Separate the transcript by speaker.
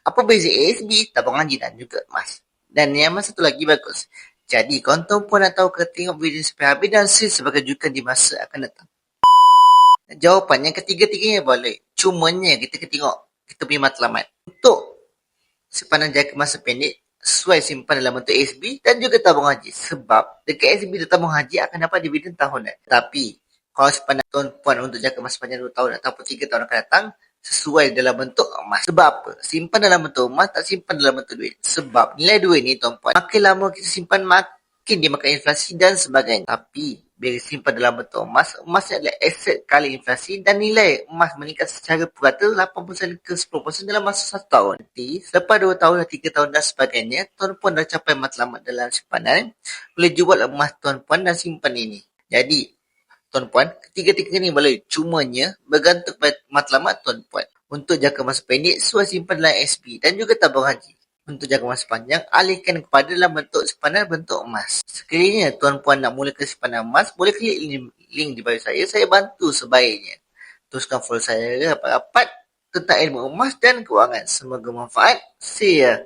Speaker 1: Apa beza ASB, tabung haji dan juga emas? Dan yang satu lagi bagus. Jadi, konten pun nak tahu ke tengok video sampai habis dan see sebagai jukan di masa akan datang. Jawapannya ketiga-tiganya boleh. Cumanya kita kena tengok kita punya matlamat. Untuk simpanan jangka masa pendek, sesuai simpan dalam bentuk ASB dan juga tabung haji. Sebab dekat ASB dan tabung haji akan dapat dividen tahunan. Tapi, kalau simpanan tuan-puan untuk jangka masa panjang 2 tahun ataupun 3 tahun akan datang, sesuai dalam bentuk emas. Sebab apa? Simpan dalam bentuk emas, tak simpan dalam bentuk duit. Sebab nilai duit ni, tuan-puan, makin lama kita simpan, makin dia makan inflasi dan sebagainya. Tapi, bila simpan dalam bentuk emas, emas adalah aset kali inflasi dan nilai emas meningkat secara purata 8% ke 10% dalam masa 1 tahun. Nanti, selepas 2 tahun, 3 tahun dan sebagainya, tuan-puan dah capai matlamat dalam simpanan, boleh jual emas tuan-puan dan simpan ini. Jadi, tuan-puan, ketiga-tiga ni boleh. Cumanya, bergantung pada matlamat tuan-puan. Untuk jangka masa pendek, sesuai simpan dalam SB dan juga tabung haji. Untuk jangka masa panjang, alihkan kepada dalam bentuk simpanan bentuk emas. Sekiranya tuan-puan nak mulakan simpanan emas, boleh klik link, di bio saya. Saya bantu sebaiknya. Teruskan follow saya rapat-rapat tentang ilmu emas dan kewangan. Semoga manfaat. See ya.